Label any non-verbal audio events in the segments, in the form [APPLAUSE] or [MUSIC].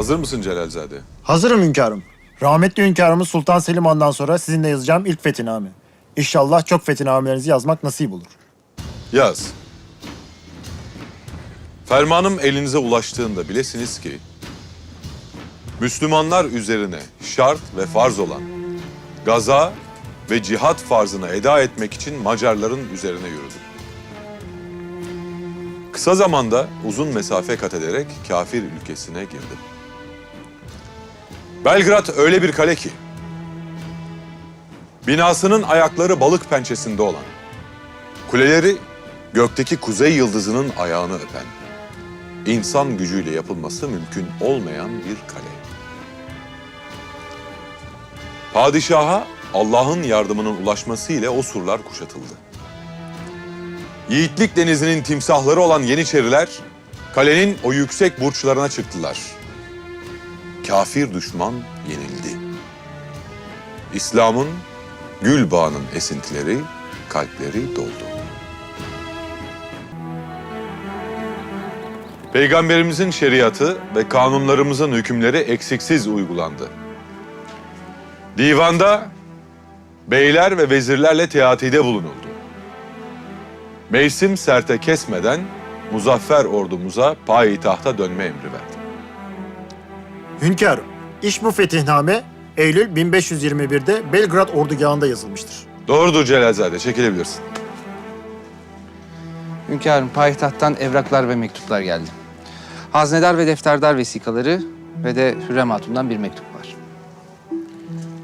Hazır mısın Celalzade? Hazırım hünkârım. Rahmetli hünkârımız Sultan Selim Han'dan sonra sizinle yazacağım ilk fethiname. İnşallah çok fethinamelerinizi yazmak nasip olur. Yaz. Fermanım elinize ulaştığında bilesiniz ki Müslümanlar üzerine şart ve farz olan gaza ve cihat farzını eda etmek için Macarların üzerine yürüdüm. Kısa zamanda uzun mesafe kat ederek kafir ülkesine girdim. Belgrad öyle bir kale ki binasının ayakları balık pençesinde olan Kuleleri gökteki kuzey yıldızının ayağını öpen, insan gücüyle yapılması mümkün olmayan bir kale. Padişaha Allah'ın yardımının ulaşması ile o surlar kuşatıldı. Yiğitlik denizinin timsahları olan Yeniçeriler, kalenin o yüksek burçlarına çıktılar. Kafir düşman yenildi. İslam'ın gül bağının esintileri kalpleri doldu. Peygamberimizin şeriatı ve kanunlarımızın hükümleri eksiksiz uygulandı. Divanda beyler ve vezirlerle teatide bulunuldu. Mevsim serte kesmeden muzaffer ordumuza payitahta dönme emri verdi. Hünkârım, iş bu fetihname Eylül 1521'de Belgrad ordugahında yazılmıştır. Doğrudur Celalzade, çekilebilirsin. Hünkârım payitahttan evraklar ve mektuplar geldi. Haznedar ve defterdar vesikaları ve de Hürrem Hatun'dan bir mektup var.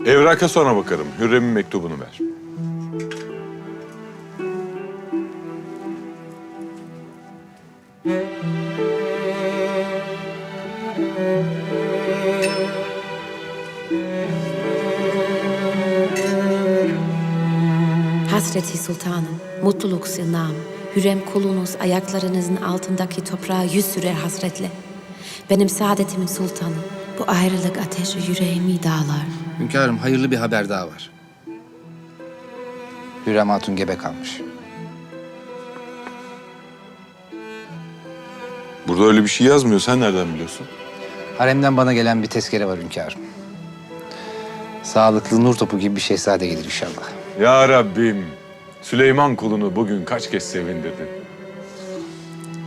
Evraka sonra bakarım. Hürrem'in mektubunu ver. [LAUGHS] Hasreti Sultanım, mutluluk sığınağım, Hürrem kulunuz ayaklarınızın altındaki toprağa yüz sürer hasretle. Benim saadetimin sultanı, bu ayrılık ateşi yüreğimi dağlar. Hünkârım hayırlı bir haber daha var. Hürrem Hatun gebe kalmış. Burada öyle bir şey yazmıyor. Sen nereden biliyorsun? Haremden bana gelen bir tezkere var hünkârım. Sağlıklı nur topu gibi bir şehzade gelir inşallah. Ya Rabbim, Süleyman kulunu bugün kaç kez sevindirdin.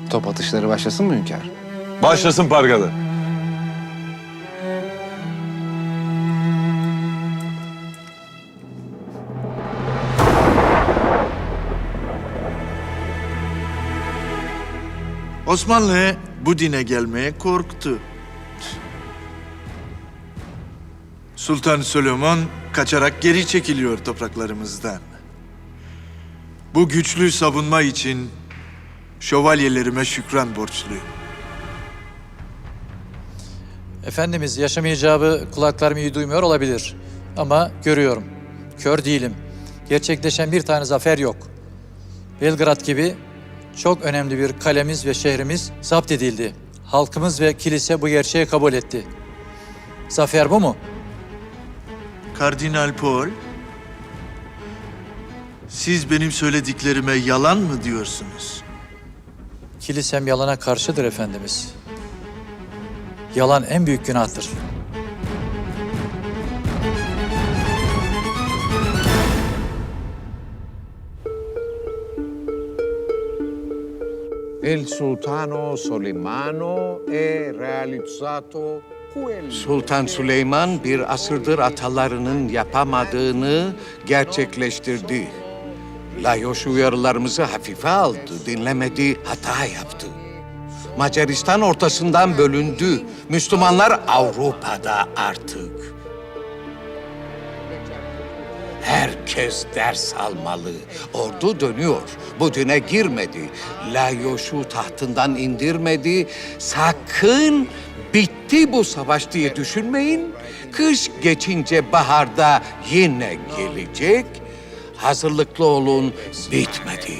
Top atışları başlasın mı hünkârım? Başlasın pargalı. Osmanlı bu dine gelmeye korktu. Sultan Süleyman kaçarak geri çekiliyor topraklarımızdan. Bu güçlü savunma için şövalyelerime şükran borçluyum. Efendimiz yaşam icabı kulaklarım iyi duymuyor olabilir. Ama görüyorum. Kör değilim. Gerçekleşen bir tane zafer yok. Belgrad gibi çok önemli bir kalemiz ve şehrimiz zapt edildi. Halkımız ve kilise bu gerçeği kabul etti. Zafer bu mu? Kardinal Paul, siz benim söylediklerime yalan mı diyorsunuz? Kilisem yalana karşıdır Efendimiz. Yalan en büyük günahtır. Il sultano Solimano è realizzato. Sultan Süleyman bir asırdır atalarının yapamadığını gerçekleştirdi. Layoş uyarılarımızı hafife aldı, dinlemedi, hata yaptı. Macaristan ortasından bölündü. Müslümanlar Avrupa'da artık. Herkes ders almalı. Ordu dönüyor. Bu dine girmedi. Layoş'u tahtından indirmedi. Sakın bitti bu savaş diye düşünmeyin. Kış geçince baharda yine gelecek. Hazırlıklı olun bitmedi.